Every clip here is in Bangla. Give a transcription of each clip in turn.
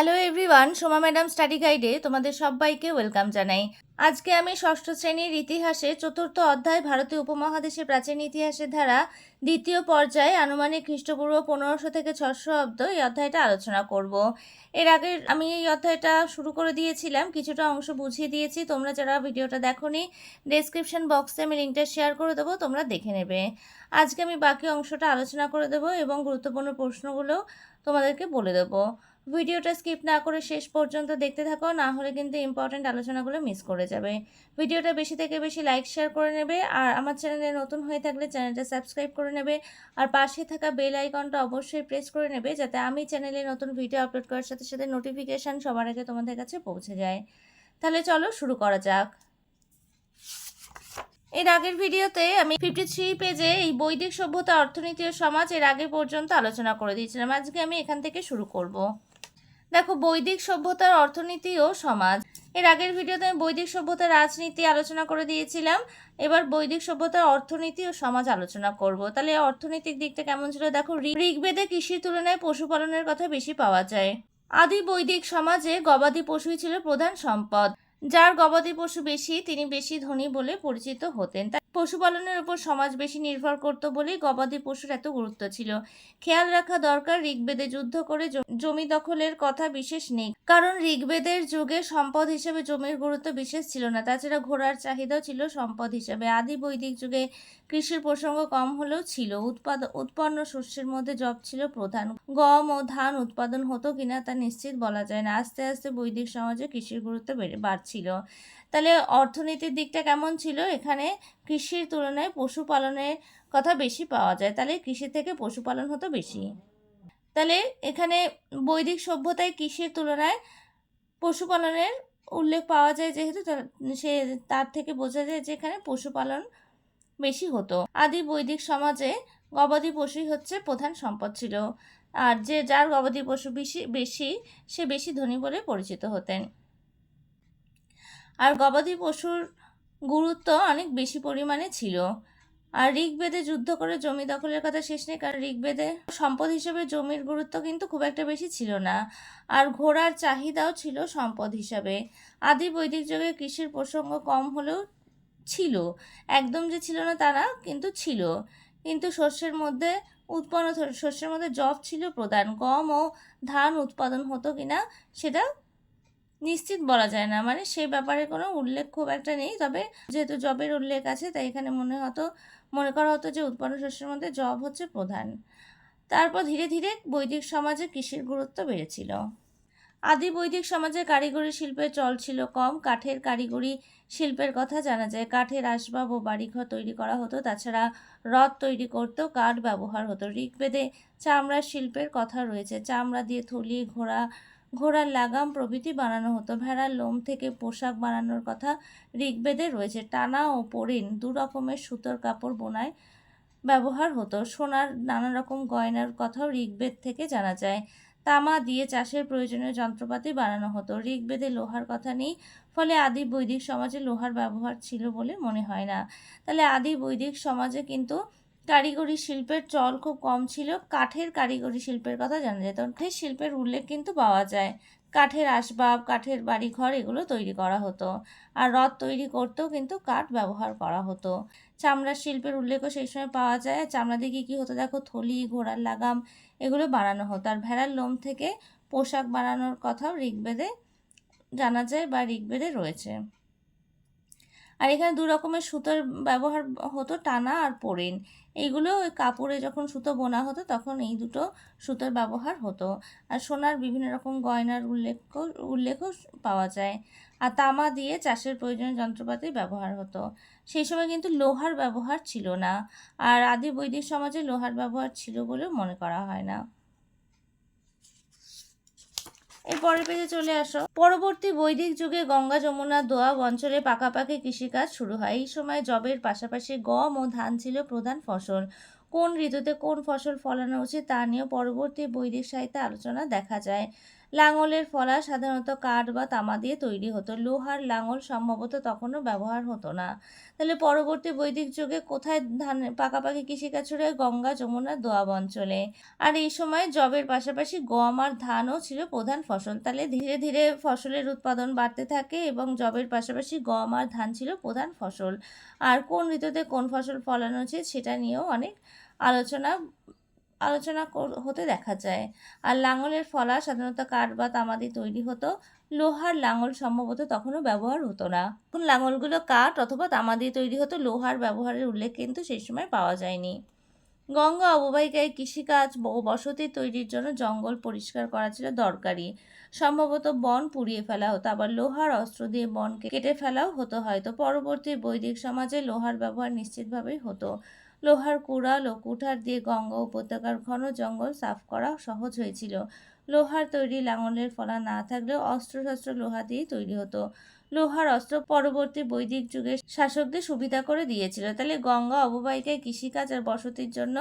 Hello everyone Soma madam study গাইডে তোমাদের সবাইকে ওয়েলকাম জানাই। আজকে আমি ষষ্ঠ শ্রেণির ইতিহাসে চতুর্থ অধ্যায় ভারতীয় উপমহাদেশের প্রাচীন ইতিহাসের ধারা দ্বিতীয় পর্যায়ে আনুমানিক খ্রিস্টপূর্ব পনেরোশো থেকে ছশো অব্দ এই অধ্যায়টা আলোচনা করব। এর আগে আমি এই অধ্যায়টা শুরু করে দিয়েছিলাম, কিছুটা অংশ বুঝিয়ে দিয়েছি, তোমরা যারা ভিডিওটা দেখোনি ডেসক্রিপশন বক্সে আমি লিঙ্কটা শেয়ার করে দেবো, তোমরা দেখে নেবে। আজকে আমি বাকি অংশটা আলোচনা করে দেবো এবং গুরুত্বপূর্ণ প্রশ্নগুলো তোমাদেরকে বলে দেবো। ভিডিওটা স্কিপ না করে শেষ পর্যন্ত দেখতে থাকো, না হলে কিন্তু ইম্পর্ট্যান্ট আলোচনাগুলো মিস করে যাবে। ভিডিওটা বেশি থেকে বেশি লাইক শেয়ার করে নেবে, আর আমার চ্যানেলে নতুন হয়ে থাকলে চ্যানেলটা সাবস্ক্রাইব করে নেবে, আর পাশে থাকা বেল আইকনটা অবশ্যই প্রেস করে নেবে, যাতে আমি চ্যানেলে নতুন ভিডিও আপলোড করার সাথে সাথে নোটিফিকেশান সবার আগে তোমাদের কাছে পৌঁছে যায়। তাহলে চলো শুরু করা যাক। এর আগের ভিডিওতে আমি ফিফটি থ্রি পেজে এই বৈদিক সভ্যতা, অর্থনীতি ও সমাজ এর আগে পর্যন্ত আলোচনা করে দিয়েছিলাম। আজকে আমি এখান থেকে শুরু করব। দেখো, বৈদিক সভ্যতার অর্থনীতি ও সমাজ। এর আগের ভিডিওতে আমি বৈদিক সভ্যতার রাজনীতি আলোচনা করে দিয়েছিলাম। এবার বৈদিক সভ্যতার অর্থনীতি ও সমাজ আলোচনা করব। তাহলে অর্থনৈতিক দিকটা কেমন ছিল? দেখো ঋগ্বেদে কৃষির তুলনায় পশুপালনের কথা বেশি পাওয়া যায়। আদি বৈদিক সমাজে গবাদি পশুই ছিল প্রধান সম্পদ। যার গবাদি পশু বেশি, তিনি বেশি ধনী বলে পরিচিত হতেন। পশুপালনের উপর সমাজ বেশি নির্ভর করত বলেই গবাদি পশুর এত গুরুত্ব ছিল। খেয়াল রাখা দরকার, ঋগ্বেদে যুদ্ধ করে জমি দখলের কথা বিশেষ নেই। কারণ ঋগ্বেদের যুগে সম্পদ হিসেবে জমির গুরুত্ব বিশেষ ছিল না। তাছাড়া ঘোড়ার চাহিদাও ছিল সম্পদ হিসেবে। আদি বৈদিক যুগে কৃষির প্রসঙ্গ কম হলেও ছিল। উৎপাদ উৎপন্ন শস্যের মধ্যে জব ছিল প্রধান। গম ও ধান উৎপাদন হতো কিনা তা নিশ্চিত বলা যায় না। আস্তে আস্তে বৈদিক সমাজে কৃষির গুরুত্ব বেড়ে বাড়ছিল। তাহলে অর্থনীতির দিকটা কেমন ছিল? এখানে কৃষির তুলনায় পশুপালনের কথা বেশি পাওয়া যায়। তাহলে কৃষি থেকে পশুপালন হতো বেশি। তাহলে এখানে বৈদিক সভ্যতায় কৃষির তুলনায় পশুপালনের উল্লেখ পাওয়া যায় যেহেতু সে তার থেকে বোঝা যায় যে এখানে পশুপালন বেশি হতো। আদি বৈদিক সমাজে গবাদি পশুই হচ্ছে প্রধান সম্পদ ছিল। আর যে যার গবাদি পশু বেশি বেশি, সে বেশি ধনী বলে পরিচিত হতেন। আর গবাদি পশুর গুরুত্ব অনেক বেশি পরিমাণে ছিল। আর ঋগ্বেদে যুদ্ধ করে জমি দখলের কথা শেষ নেই, কারণ ঋগ্বেদে সম্পদ হিসেবে জমির গুরুত্ব কিন্তু খুব একটা বেশি ছিল না। আর ঘোড়ার চাহিদাও ছিল সম্পদ হিসাবে। আদি বৈদিক যুগে কৃষির প্রসঙ্গ কম হলেও ছিল। একদম যে ছিল না তা না, কিন্তু ছিল। কিন্তু শস্যের মধ্যে উৎপন্ন, শস্যের মধ্যে জব ছিল প্রধান। গম ও ধান উৎপাদন হতো কিনা, সেটা নিশ্চিত বলা যায় না। মানে সেই ব্যাপারে কোনো উল্লেখ খুব একটা নেই। তবে যেহেতু জবের উল্লেখ আছে, তাই এখানে মনে হতো, মনে করা হতো যে উৎপন্ন শস্যের মধ্যে জব হচ্ছে প্রধান। তারপর ধীরে ধীরে বৈদিক সমাজে কৃষির গুরুত্ব বেড়েছিল। আদি বৈদিক সমাজে কারিগরি শিল্পের চল ছিল কম। কাঠের কারিগরি শিল্পের কথা জানা যায়। কাঠের আসবাব ও বাড়িঘর তৈরি করা হতো। তাছাড়া রথ তৈরি করতেও কাঠ ব্যবহার হতো। ঋগ্বেদে চামড়ার শিল্পের কথা রয়েছে। চামড়া দিয়ে থলি, ঘোড়া ঘোড়ার লাগাম প্রভৃতি বানানো হতো। ভেড়ার লোম থেকে পোশাক বানানোর কথা ঋগ্বেদে রয়েছে। টানা ও পরিন দু রকমের সুতোর কাপড় বোনায় ব্যবহার হতো। সোনার নানা রকম গয়নার কথাও ঋগ্বেদ থেকে জানা যায়। তামা দিয়ে চাষের প্রয়োজনীয় যন্ত্রপাতি বানানো হতো। ঋগ্বেদে লোহার কথা নেই, ফলে আদি বৈদিক সমাজে লোহার ব্যবহার ছিল বলে মনে হয় না। তাহলে আদি বৈদিক সমাজে কিন্তু কারিগরি শিল্পের চল খুব কম ছিল। কাঠের কারিগরি শিল্পের কথা জানা যায়। তখন শিল্পের উল্লেখ কিন্তু পাওয়া যায়। কাঠের আসবাব, কাঠের বাড়িঘর এগুলো তৈরি করা হতো। আর রথ তৈরি করতেও কিন্তু কাঠ ব্যবহার করা হতো। চামড়ার শিল্পের উল্লেখও সেই সময় পাওয়া যায়। চামড়া দিয়ে কী হতো দেখো? থলি, ঘোড়ার লাগাম এগুলো বানানো হতো। আর ভেড়ার লোম থেকে পোশাক বানানোর কথাও ঋগ্বেদে জানা যায় বা ঋগ্বেদে রয়েছে। আর এখানে দু রকমের সুতোর ব্যবহার হতো, টানা আর পরিন। এইগুলো ওই কাপড়ে যখন সুতো বোনা হতো, তখন এই দুটো সুতোর ব্যবহার হতো। আর সোনার বিভিন্ন রকম গয়নার উল্লেখ, উল্লেখও পাওয়া যায়। আর তামা দিয়ে চাষের প্রয়োজনীয় যন্ত্রপাতি ব্যবহার হতো। সেই সময় কিন্তু লোহার ব্যবহার ছিল না। আর আদি বৈদিক সমাজে লোহার ব্যবহার ছিল বলেও মনে করা হয় না। এর পরের পেজে চলে আসো। পরবর্তী বৈদিক যুগে গঙ্গা, যমুনা দোয়াব অঞ্চলে পাকাপাকি কৃষিকাজ শুরু হয়। এই সময় জবের পাশাপাশি গম ও ধান ছিল প্রধান ফসল। কোন ঋতুতে কোন ফসল ফলানো উচিত তা নিয়েও পরবর্তী বৈদিক সাহিত্যে আলোচনা দেখা যায়। লাঙলের ফলা সাধারণত কাঠ বা তামা দিয়ে তৈরি হতো। লোহার লাঙল সম্ভবত তখনও ব্যবহার হতো না। তাহলে পরবর্তী বৈদিক যুগে কোথায় ধান পাকাপাকি কৃষিকাজ হয় গঙ্গা, যমুনা, দোয়াব অঞ্চলে? আর এই সময় জবের পাশাপাশি গম আর ধানও ছিল প্রধান ফসল। তাহলে ধীরে ধীরে ফসলের উৎপাদন বাড়তে থাকে এবং জবের পাশাপাশি গম আর ধান ছিল প্রধান ফসল। আর কোন ঋতুতে কোন ফসল ফলানো উচিত সেটা নিয়েও অনেক আলোচনা আলোচনা হতে দেখা যায়। আর লাঙলের ফলা সাধারণত কাঠ বা তামা দিয়ে তৈরি হতো। লোহার লাঙল সম্ভবত তখনও ব্যবহার হতো না। এখন লাঙলগুলো কাঠ অথবা তামা দিয়ে তৈরি হতো। লোহার ব্যবহারের উল্লেখ কিন্তু সেই সময় পাওয়া যায়নি। গঙ্গা অববাহিকায় কৃষিকাজ ও বসতি তৈরির জন্য জঙ্গল পরিষ্কার করা ছিল দরকারি। সম্ভবত বন পুড়িয়ে ফেলা হতো। আবার লোহার অস্ত্র দিয়ে বনকে কেটে ফেলাও হতো হয়তো। পরবর্তী বৈদিক সমাজে লোহার ব্যবহার নিশ্চিতভাবেই হতো। লোহার কুড়াল ও কুঠার দিয়ে গঙ্গা উপত্যকার ঘন জঙ্গল সাফ করা সহজ হয়েছিল। লোহার তৈরি লাঙলের ফলা না থাকলেও অস্ত্রশস্ত্র লোহা দিয়েই তৈরি হতো। লোহার অস্ত্র পরবর্তী বৈদিক যুগে শাসকদের সুবিধা করে দিয়েছিল। তাহলে গঙ্গা অববাহিকায় কৃষিকাজ আর বসতির জন্য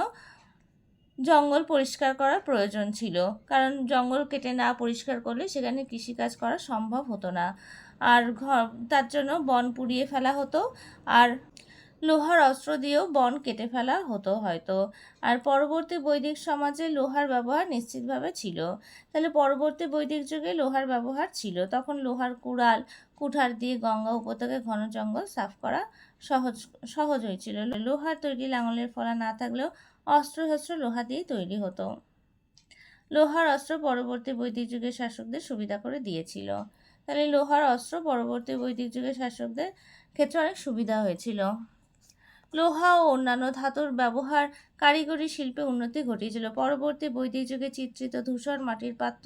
জঙ্গল পরিষ্কার করার প্রয়োজন ছিল। কারণ জঙ্গল কেটে না পরিষ্কার করলে সেখানে কৃষিকাজ করা সম্ভব হতো না। আর ঘর তার জন্য বন পুড়িয়ে ফেলা হতো। আর লোহার অস্ত্র দিয়েও বন কেটে ফেলা হতো হয়তো। আর পরবর্তী বৈদিক সমাজে লোহার ব্যবহার নিশ্চিতভাবে ছিল। তাহলে পরবর্তী বৈদিক যুগে লোহার ব্যবহার ছিল। তখন লোহার কুড়াল, কুঠার দিয়ে গঙ্গা উপত্যকায় ঘন জঙ্গল সাফ করা সহজ সহজ হয়েছিল। লোহার তৈরি লাঙলের ফলা না থাকলেও অস্ত্র শস্ত্র লোহা দিয়েই তৈরি হতো। লোহার অস্ত্র পরবর্তী বৈদিক যুগের শাসকদের সুবিধা করে দিয়েছিল। তাহলে লোহার অস্ত্র পরবর্তী বৈদিক যুগের শাসকদের ক্ষেত্রে অনেক সুবিধা হয়েছিল। লোহা ও অন্যান্য ধাতুর ব্যবহার কারিগরি শিল্পে উন্নতি ঘটিয়েছিল। পরবর্তী বৈদিক যুগে চিত্রিত ধূসর মাটির পাত্র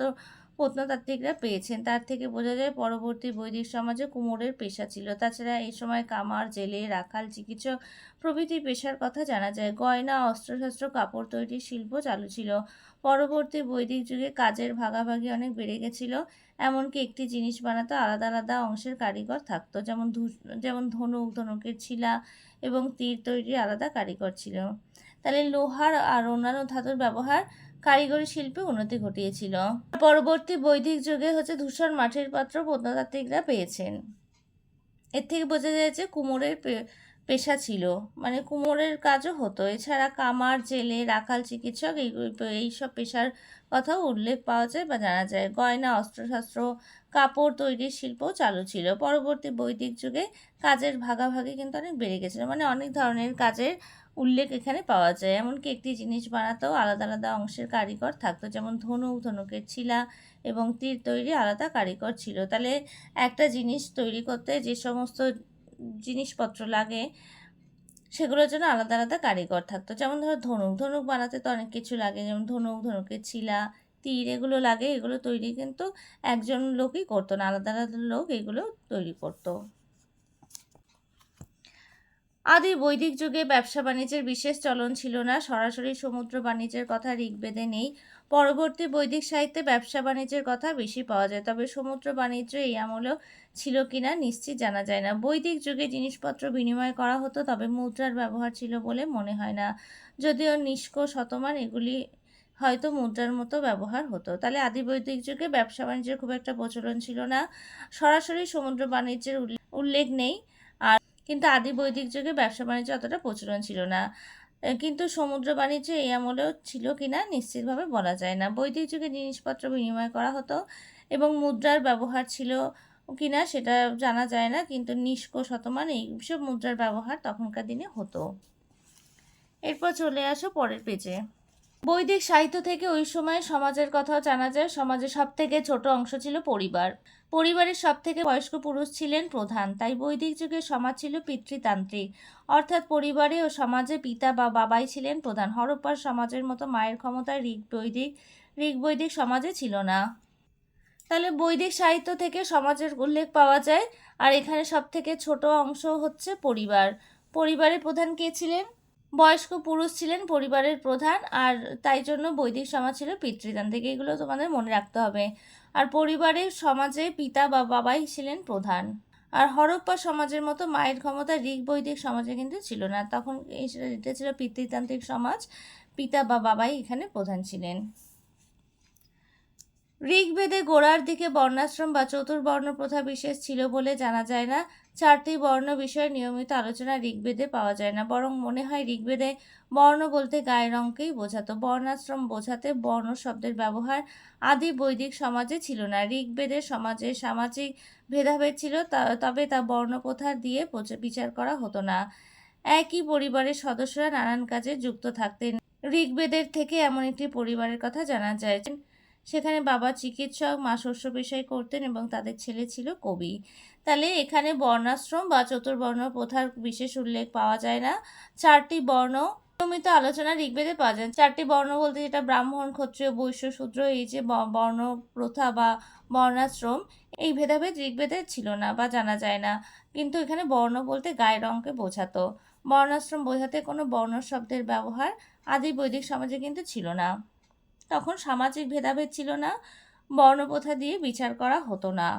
প্রত্নতাত্ত্বিকরা পেয়েছেন। তার থেকে বোঝা যায় পরবর্তী বৈদিক সমাজে কুমোরের পেশা ছিল। তাছাড়া এই সময় কামার, জেলে, রাখাল, চিকিৎসক প্রভৃতি পেশার কথা জানা যায়। গয়না, অস্ত্রশস্ত্র, কাপড় তৈরির শিল্প চালু ছিল। পরবর্তী বৈদিক যুগে কাজের ভাগাভাগি অনেক বেড়ে গেছিল। এমনকি একটি জিনিস বানাতে আলাদা আলাদা অংশের কারিগর থাকতো। যেমন যেমন ধনুক, ধনুকের ছিলা এবং তীর তৈরির আলাদা কারিগর ছিল। তাহলে লোহার আর অন্যান্য ধাতুর ব্যবহার কারিগরি শিল্পে উন্নতি ঘটিয়েছিল। পরবর্তী বৈদিক যুগে হচ্ছে ধূসর মাটির পাত্র প্রত্নতাত্ত্বিকরা পেয়েছেন। এর থেকে বোঝা যায় যে কুমোরের পেশা ছিল। মানে কুমোরের কাজও হতো। এছাড়া কামার, জেলে, রাখাল চিকিৎসক এই এইসব পেশার কথাও উল্লেখ পাওয়া যায় বা জানা যায়। গয়না, অস্ত্রশস্ত্র, কাপড় তৈরির শিল্পও চালু ছিল। পরবর্তী বৈদিক যুগে কাজের ভাগাভাগি কিন্তু অনেক বেড়ে গেছিল। মানে অনেক ধরনের কাজের উল্লেখ এখানে পাওয়া যায়। এমনকি একটি জিনিস বানাতেও আলাদা আলাদা অংশের কারিগর থাকতো, যেমন ধনুক ধনুকের ছিলা এবং তীর তৈরি আলাদা কারিগর ছিল। তাহলে একটা জিনিস তৈরি করতে যে সমস্ত জিনিসপত্র লাগে, সেগুলোর জন্য আলাদা আলাদা কারিগর থাকতো। যেমন ধরো ধনুক ধনুক বানাতে তো অনেক কিছু লাগে, যেমন ধনুক, ধনুকের ছিলা, তীর এগুলো লাগে, এগুলো তৈরি কিন্তু একজন লোকই করতো না, আলাদা আলাদা লোক এগুলো তৈরি করতো। আদি বৈদিক যুগে ব্যবসা বাণিজ্যের বিশেষ চলন ছিল না। সরাসরি সমুদ্র বাণিজ্যের কথা ঋগ্বেদে নেই। পরবর্তী বৈদিক সাহিত্যে ব্যবসা বাণিজ্যের কথা বেশি পাওয়া যায়। তবে সমুদ্র বাণিজ্য এই আমলেও ছিল কিনা নিশ্চিত জানা যায় না। বৈদিক যুগে জিনিসপত্র বিনিময় করা হতো, তবে মুদ্রার ব্যবহার ছিল বলে মনে হয় না। যদিও নিষ্ক শতমান, এগুলি হয়তো মুদ্রার মতো ব্যবহার হতো। তাহলে আদি বৈদিক যুগে ব্যবসা বাণিজ্যের খুব একটা প্রচলন ছিল না। সরাসরি সমুদ্র বাণিজ্যের উল্লেখ নেই। আর কিন্তু আদি বৈদিক যুগে ব্যবসা বাণিজ্য অতটা প্রচলন ছিল না। কিন্তু সমুদ্র বাণিজ্য এই আমলেও ছিল কিনা নিশ্চিতভাবে বলা যায় না। বৈদিক যুগে জিনিসপত্র বিনিময় করা হতো এবং মুদ্রার ব্যবহার ছিল কিনা সেটা জানা যায় না, কিন্তু নিষ্ক শতমান এইসব মুদ্রার ব্যবহার তখনকার দিনে হতো। এরপর চলে আসো পরের পেজে বৈদিক সাহিত্য থেকে ওই সময় সমাজের কথাও জানা যায়। সমাজের সব থেকে ছোট অংশ ছিল পরিবার। পরিবারের সব থেকে বয়স্ক পুরুষ ছিলেন প্রধান। তাই বৈদিক যুগে সমাজ ছিল পিতৃতান্ত্রিক। অর্থাৎ পরিবারে ও সমাজে পিতা বা বাবাই ছিলেন প্রধান। হরপ্পার সমাজের মতো মায়ের ক্ষমতা ঋগ বৈদিক ঋগ বৈদিক সমাজে ছিল না। তাহলে বৈদিক সাহিত্য থেকে সমাজের উল্লেখ পাওয়া যায়। আর এখানে সব থেকে ছোট অংশ হচ্ছে পরিবার। পরিবারের প্রধান কে ছিলেন? বয়স্ক পুরুষ ছিলেন পরিবারের প্রধান, আর তাই জন্য বৈদিক সমাজ ছিল পিতৃতান্ত্রিক এগুলো তোমাদের মনে রাখতে হবে। আর পরিবারের সমাজে পিতা বা বাবাই ছিলেন প্রধান। আর হরপ্পা সমাজের মতো মায়ের ক্ষমতা ঋগ বৈদিক সমাজে কিন্তু ছিল না। তখন এটা ছিল পিতৃতান্ত্রিক সমাজ, পিতা বা বাবাই এখানে প্রধান ছিলেন। ঋগ্বেদে গোড়ার দিকে বর্ণাশ্রম বা চতুর্বর্ণ প্রথা বিশেষ ছিল বলে জানা যায় না। চারটি বর্ণ বিষয়ে নিয়মিত আলোচনা ঋগ্বেদে পাওয়া যায় না, বরং মনে হয় ঋগ্বেদে বর্ণ বলতে গায়ের রঙকেই বোঝাতো। বর্ণাশ্রম বোঝাতে বর্ণ শব্দের ব্যবহার আদি বৈদিক সমাজে ছিল না। ঋগ্বেদের সমাজে সামাজিক ভেদাভেদ ছিল তবে তা বর্ণপ্রথা দিয়ে বিচার করা হতো না। একই পরিবারের সদস্যরা নানান কাজে যুক্ত থাকতেন। ঋগ্বেদের থেকে এমন একটি পরিবারের কথা জানা যায় সেখানে বাবা চিকিৎসক, মা শস্য পেশাই করতেন এবং তাদের ছেলে ছিল কবি। তাহলে এখানে বর্ণাশ্রম বা চতুর্বর্ণ প্রথার বিশেষ উল্লেখ পাওয়া যায় না। চারটি বর্ণ নিয়মিত আলোচনা ঋগ্বেদে পাওয়া যায়। চারটি বর্ণ বলতে যেটা ব্রাহ্মণ, ক্ষত্রিয়, বৈশ্য, শূদ্র, এই যে বর্ণ প্রথা বা বর্ণাশ্রম, এই ভেদাভেদ ঋগ্বেদে ছিল না বা জানা যায় না। কিন্তু এখানে বর্ণ বলতে গায়ের রঙকে বোঝাতো। বর্ণাশ্রম বোঝাতে কোনো বর্ণ শব্দের ব্যবহার আদি বৈদিক সমাজে কিন্তু ছিল না। তখন সামাজিক ভেদাভেদ ছিল না, বর্ণপ্রথা দিয়ে বিচার করা হতো না।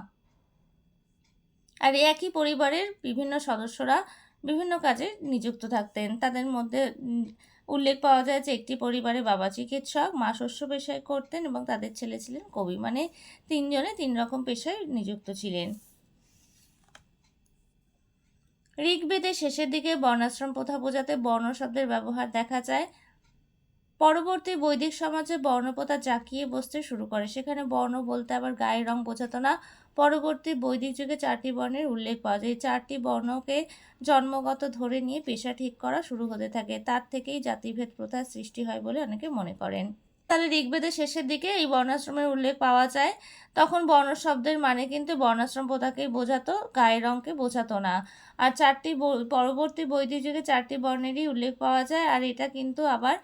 আর একই পরিবারের বিভিন্ন সদস্যরা বিভিন্ন কাজে নিযুক্ত থাকতেন। তাদের মধ্যে উল্লেখ পাওয়া যায় যে একটি পরিবারে বাবা চিকিৎসক, মা শস্য পেশায় করতেন এবং তাদের ছেলে ছিলেন কবি। মানে তিনজনে তিন রকম পেশায় নিযুক্ত ছিলেন। ঋগ্বেদের শেষের দিকে বর্ণাশ্রম প্রথা বোঝাতে বর্ণ শব্দের ব্যবহার দেখা যায়। পরবর্তী বৈদিক সমাজে বর্ণপ্রথা জাঁকিয়ে বসতে শুরু করে। সেখানে বর্ণ বলতে আবার গায়ের রং বোঝাতো না। পরবর্তী বৈদিক যুগে চারটি বর্ণের উল্লেখ পাওয়া যায়। এই চারটি বর্ণকে জন্মগত ধরে নিয়ে পেশা ঠিক করা শুরু হতে থাকে। তার থেকেই জাতিভেদ প্রথার সৃষ্টি হয় বলে অনেকে মনে করেন। তাহলে ঋগ্বেদের শেষের দিকে এই বর্ণাশ্রমের উল্লেখ পাওয়া যায়। তখন বর্ণ শব্দের মানে কিন্তু বর্ণাশ্রম প্রথাকেই বোঝাতো, গায়ের রঙকে বোঝাতো না। আর চারটি পরবর্তী বৈদিক যুগে চারটি বর্ণেরই উল্লেখ পাওয়া যায়। আর এটা কিন্তু আবার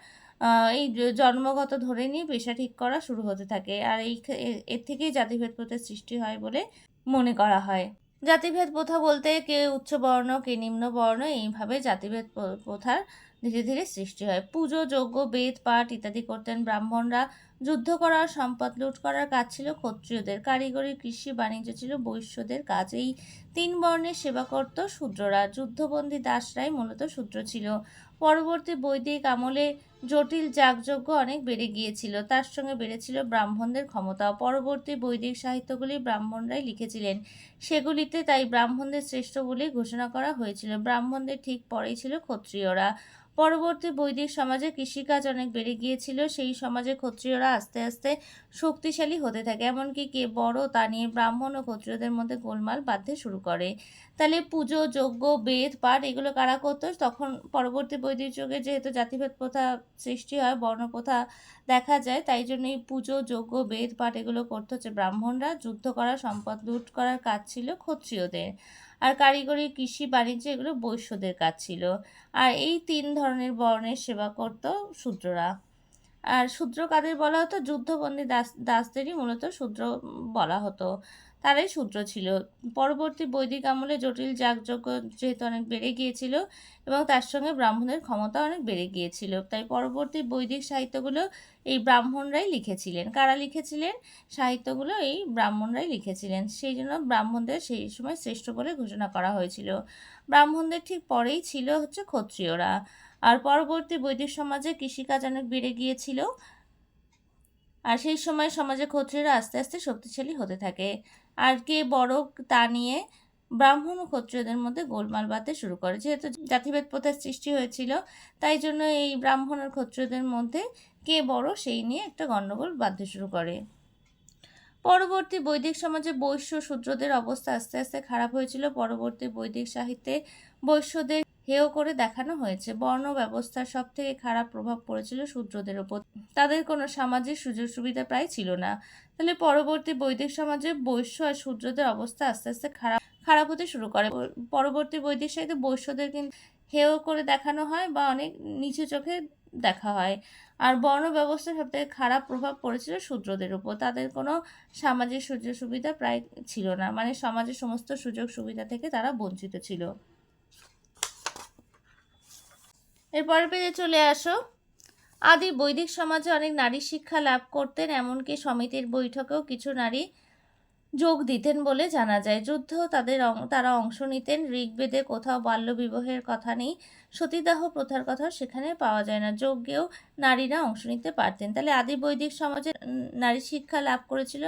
এই জন্মগত ধরে নিয়ে পেশা ঠিক করা শুরু হতে থাকে। আর এই এর থেকেই জাতিভেদ প্রথার সৃষ্টি হয় বলে মনে করা হয়। জাতিভেদ প্রথা বলতে কে উচ্চ বর্ণ কে নিম্ন বর্ণ এইভাবে জাতিভেদ প্র- প্রথার ধীরে ধীরে সৃষ্টি হয়। পুজো, যজ্ঞ, বেদ, পাঠ ইত্যাদি করতেন ব্রাহ্মণরা। যুদ্ধ করার, সম্পদ লুট করার কাজ ছিল ক্ষত্রিয়দের। কারিগরি, কৃষি, বাণিজ্য ছিল বৈশ্যদের কাজ। এই তিন বর্ণের সেবা করত শূদ্ররা। যুদ্ধবন্দী দাসরাই মূলত শূদ্র ছিল। পরবর্তী বৈদিক আমলে জটিল যাগযজ্ঞ অনেক বেড়ে গিয়েছিল। তার সঙ্গে বেড়েছিল ব্রাহ্মণদের ক্ষমতা পরবর্তী বৈদিক সাহিত্যগুলি ব্রাহ্মণরাই লিখেছিলেন। সেগুলিতে তাই ব্রাহ্মণদের শ্রেষ্ঠ বলে ঘোষণা করা হয়েছিল। ব্রাহ্মণদের ঠিক পরেই ছিল ক্ষত্রিয়রা। পরবর্তী বৈদিক সমাজে কৃষিকাজ অনেক বেড়ে গিয়েছিল, সেই সমাজে ক্ষত্রিয়রা আস্তে আস্তে শক্তিশালী হতে থাকে। এমনকি কে বড় তা নিয়ে ব্রাহ্মণ ও ক্ষত্রিয়দের মধ্যে গোলমাল বাঁধতে শুরু করে। তাহলে পুজো, যজ্ঞ, বেদ, পাঠ এগুলো কারা করতো? তখন পরবর্তী বৈদিক যুগে যেহেতু জাতিভেদ প্রথা সৃষ্টি হয় বর্ণপ্রথা দেখা যায়, তাই জন্য এই পুজো, যজ্ঞ, বেদ, পাঠ এগুলো করতে হচ্ছে ব্রাহ্মণরা। যুদ্ধ করা, সম্পদ লুট করার কাজ ছিল ক্ষত্রিয়দের। আর কারিগরি, কৃষি, বাণিজ্য এগুলো বৈশ্যদের কাজ ছিল। আর এই তিন ধরনের বর্ণের সেবা করত শূদ্ররা। আর শূদ্র কাদের বলা হতো? যুদ্ধবন্দী দাস, দাসদেরই মূলত শূদ্র বলা হতো। তারাই শূদ্র ছিল। পরবর্তী বৈদিক আমলে জটিল যাগযজ্ঞ যেহেতু অনেক বেড়ে গিয়েছিল এবং তার সঙ্গে ব্রাহ্মণের ক্ষমতা অনেক বেড়ে গিয়েছিল। তাই পরবর্তী বৈদিক সাহিত্যগুলো এই ব্রাহ্মণরাই লিখেছিলেন। কারা লিখেছিলেন? সাহিত্যগুলো এই ব্রাহ্মণরাই লিখেছিলেন। সেই জন্য ব্রাহ্মণদের সেই সময় শ্রেষ্ঠ বলে ঘোষণা করা হয়েছিল। ব্রাহ্মণদের ঠিক পরেই ছিল হচ্ছে ক্ষত্রিয়রা। আর পরবর্তী বৈদিক সমাজে কৃষিকাজ অনেক বেড়ে গিয়েছিল। আর সেই সময় সমাজে ক্ষত্রিয়রা আস্তে আস্তে শক্তিশালী হতে থাকে। আর কে বড় তা নিয়ে ব্রাহ্মণ ও ক্ষত্রিয়দের মধ্যে গোলমাল বাঁধতে শুরু করে। যেহেতু জাতিভেদ প্রথার সৃষ্টি হয়েছিল, তাই জন্য এই ব্রাহ্মণ আর ক্ষত্রিয়দের মধ্যে কে বড় সেই নিয়ে একটা গণ্ডগোল বাঁধতে শুরু করে। পরবর্তী বৈদিক সমাজে বৈশ্য শূদ্রদের অবস্থা আস্তে আস্তে খারাপ হয়েছিল। পরবর্তী বৈদিক সাহিত্যে বৈশ্যদের হেয় করে দেখানো হয়েছে। বর্ণ ব্যবস্থার সব থেকে খারাপ প্রভাব পড়েছিল শূদ্রদের ওপর। তাদের কোনো সামাজিক সুযোগ সুবিধা প্রায় ছিল না। তাহলে পরবর্তী বৈদিক সমাজে বৈশ্য আর শূদ্রদের অবস্থা আস্তে আস্তে খারাপ খারাপ হতে শুরু করে। পরবর্তী বৈদিক সাহিত্যে বৈশ্যদের কিন্তু হেয় করে দেখানো হয় বা অনেক নিচু চোখে দেখা হয়। আর বর্ণ ব্যবস্থার সবথেকে খারাপ প্রভাব পড়েছিল শূদ্রদের উপর তাদের কোনো সামাজিক সুযোগ সুবিধা প্রায় ছিল না। মানে সমাজের সমস্ত সুযোগ সুবিধা থেকে তারা বঞ্চিত ছিল। এরপরের পেজে চলে আসো। আদি বৈদিক সমাজে অনেক নারী শিক্ষা লাভ করতেন, এমনকি সমিতির বৈঠকেও কিছু নারী যোগ দিতেন বলে জানা যায়। যুদ্ধ তাদের তারা অংশ নিতেন। ঋগ্বেদে কোথাও বাল্যবিবাহের কথা নেই। সতীদাহ প্রথার কথা সেখানে পাওয়া যায় না। যজ্ঞেও নারীরা অংশ নিতে পারতেন। তাহলে আদি বৈদিক সমাজে নারী শিক্ষা লাভ করেছিল?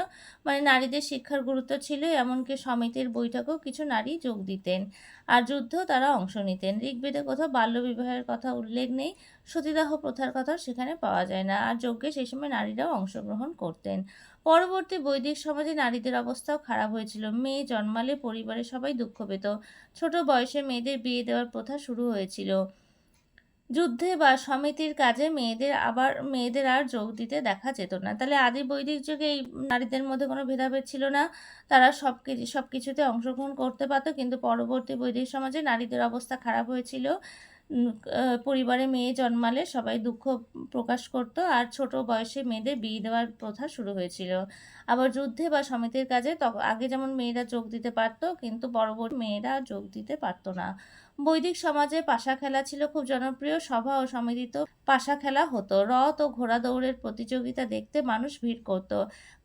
মানে নারীদের শিক্ষার গুরুত্ব ছিল, এমনকি সমিতির বৈঠকেও কিছু নারী যোগ দিতেন আর যুদ্ধেও তারা অংশ নিতেন। ঋগ্বেদে কোথাও বাল্যবিবাহের কথা উল্লেখ নেই, সতীদাহ প্রথার কথাও সেখানে পাওয়া যায় না আর যজ্ঞে সেই সময় নারীরাও অংশগ্রহণ করতেন। পরবর্তী বৈদিক সমাজে নারীদের অবস্থাও খারাপ হয়েছিল। মেয়ে জন্মালে পরিবারের সবাই দুঃখ পেত। ছোট বয়সে মেয়েদের বিয়ে দেওয়ার প্রথা শুরু হয়েছিল। যুদ্ধে বা সমিতির কাজে মেয়েদের আবার, মেয়েদের আর যোগ দিতে দেখা যেত না। তাহলে আদি বৈদিক যুগে এই নারীদের মধ্যে কোনো ভেদাভেদ ছিল না। তারা সব কিছু সব কিছুতে অংশগ্রহণ করতে পারতো, কিন্তু পরবর্তী বৈদিক সমাজে নারীদের অবস্থা খারাপ হয়েছিল। পরিবারে মেয়ে জন্মালে সবাই দুঃখ প্রকাশ করত আর ছোট বয়সে মেয়েদের বিয়ে দেওয়ার প্রথা শুরু হয়েছিল। আবার যুদ্ধে বা সমিতির কাজে তখন আগে যেমন মেয়েরা যোগ দিতে পারতো, কিন্তু পরবর্তী মেয়েরা যোগ দিতে পারতো না। বৈদিক সমাজে পাশা খেলা ছিল খুব জনপ্রিয়, সভা ও সমিতিত পাশা খেলা হতো। রথ ও ঘোড়া দৌড়ের প্রতিযোগিতা দেখতে মানুষ ভিড় করত।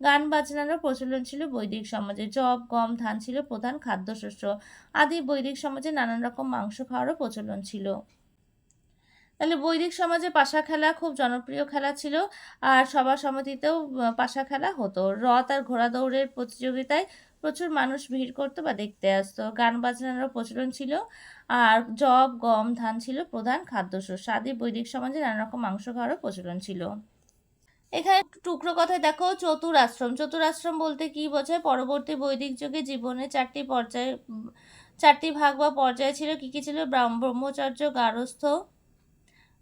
গান বাজনারও প্রচলন ছিল বৈদিক সমাজে। জব, গম, ধান ছিল প্রধান খাদ্যশস্য। আদি বৈদিক সমাজে নানান রকম মাংস খাওয়ারও প্রচলন ছিল। তাহলে বৈদিক সমাজে পাশা খেলা খুব জনপ্রিয় খেলা ছিল আর সভা সমিতিতেও পাশা খেলা হতো। রথ আর ঘোড়া দৌড়ের প্রতিযোগিতায় প্রচুর মানুষ ভিড় করতো বা দেখতে আসতো। গান বাজনারও প্রচলন ছিল আর জব গম, ধান ছিল প্রধান খাদ্যশস্য। আদি বৈদিক সমাজে নানা রকম মাংস খাওয়ারও প্রচলন ছিল। এখানে টুকরো কথায় দেখো, চতুরাশ্রম। চতুরাশ্রম বলতে কি বোঝায়? পরবর্তী বৈদিক যুগে জীবনে চারটি পর্যায়ে চারটি ভাগ বা পর্যায় ছিল। কি কি ছিল? ব্রাহ্ম- ব্রহ্মচর্য, গারস্থ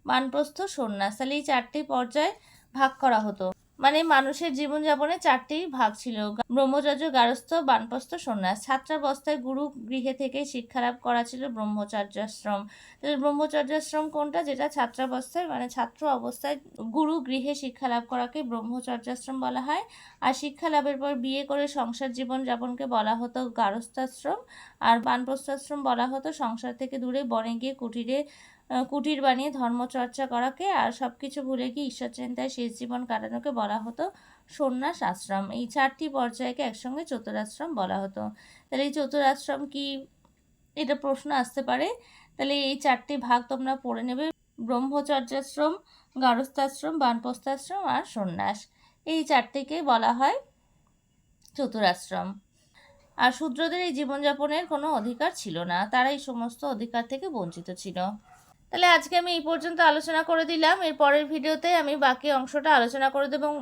বানপ্রস্থ সন্ন্যাস। তাহলে এই চারটি পর্যায়ে ভাগ করা হতো। মানে মানুষের জীবনযাপনে চারটি ভাগ ছিল। ব্রহ্মচর্য গারস্থ বানপ্রস্থ, সন্ন্যাস। ছাত্রাবস্থায় গুরু গৃহে থেকে শিক্ষালাভ করা ছিল ব্রহ্মচর্যাশ্রম। ব্রহ্মচর্যাশ্রম কোনটা? যেটা ছাত্রাবস্থায় মানে ছাত্র অবস্থায় গুরু গৃহে শিক্ষা লাভ করাকে ব্রহ্মচর্যাশ্রম বলা হয়। আর শিক্ষা লাভের পর বিয়ে করে সংসার জীবন যাপনকে বলা হতো গারস্থাশ্রম আর বানপ্রস্থাশ্রম বলা হতো সংসার থেকে দূরে, বনে গিয়ে কুটিরে কুটির বানিয়ে ধর্মচর্চা করাকে আর সব কিছু ভুলে গিয়ে ঈশ্বর চিন্তায় শেষ জীবন কাটানোকে বলা হতো সন্ন্যাস আশ্রম। এই চারটি পর্যায়কে একসঙ্গে চতুরাশ্রম বলা হতো। তাহলে এই চতুরাশ্রম কি? এটা প্রশ্ন আসতে পারে। তাহলে এই চারটি ভাগ তোমরা পড়ে নেবে। ব্রহ্মচর্যাশ্রম, গারস্থাশ্রম, বানপ্রস্থাশ্রম আর সন্ন্যাস। এই চারটিকে বলা হয় চতুরাশ্রম। আর শূদ্রদের এই জীবনযাপনের কোনো অধিকার ছিল না। তারা এই সমস্ত অধিকার থেকে বঞ্চিত ছিল। তাহলে আজকে আমি এই পর্যন্ত আলোচনা করে দিলাম। এর পরের ভিডিওতে আমি বাকি অংশটা আলোচনা করে দেবো এবং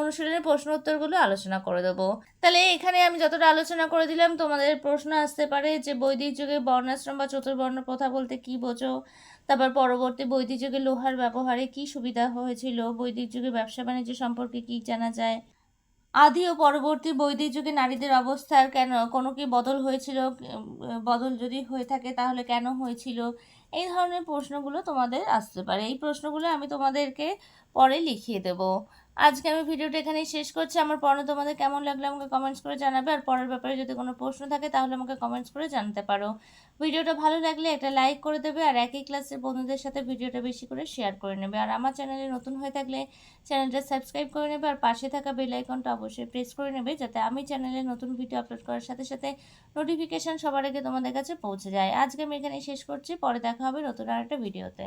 অনুশীলনের প্রশ্ন উত্তরগুলো আলোচনা করে দেবো। তাহলে এখানে আমি যতটা আলোচনা করে দিলাম, তোমাদের প্রশ্ন আসতে পারে যে বৈদিক যুগে বর্ণাশ্রম বা চতুর্বর্ণ প্রথা বলতে কি বোঝো? তারপর পরবর্তী বৈদিক যুগে লোহার ব্যবহারে কি সুবিধা হয়েছিল? বৈদিক যুগে ব্যবসা বাণিজ্য সম্পর্কে কি জানা যায়? আদি ও পরবর্তী বৈদিক যুগে নারীদের অবস্থার কেন, কোনো কি বদল হয়েছিল? বদল যদি হয়ে থাকে তাহলে কেন হয়েছিল? এই ধরনের প্রশ্নগুলো তোমাদের আসতে পারে। এই প্রশ্নগুলো আমি তোমাদেরকে পরে লিখিয়ে দেব। আজকে আমি ভিডিওটা এখানেই শেষ করছি। আমার পড়ানো তোমাদের কেমন লাগল আমাকে কমেন্টস করে জানাবে। আর পরের ব্যাপারে যদি কোনো প্রশ্ন থাকে, তাহলে আমাকে কমেন্টস করে জানাতে পারো। ভিডিওটা ভালো লাগলে একটা লাইক করে দেবে আর একই ক্লাসের বন্ধুদের সাথে ভিডিওটা বেশি করে শেয়ার করে নেবে। আর আমার চ্যানেলে নতুন হয়ে থাকলে চ্যানেলটা সাবস্ক্রাইব করে নেবে আর পাশে থাকা বেল আইকনটা অবশ্যই প্রেস করে নেবে যাতে আমি চ্যানেলে নতুন ভিডিও আপলোড করার সাথে সাথে নোটিফিকেশন সবার আগে তোমাদের কাছে পৌঁছে যায়। আজকে আমি এখানে শেষ করছি। পরে দেখা হবে নতুন আরেকটা ভিডিওতে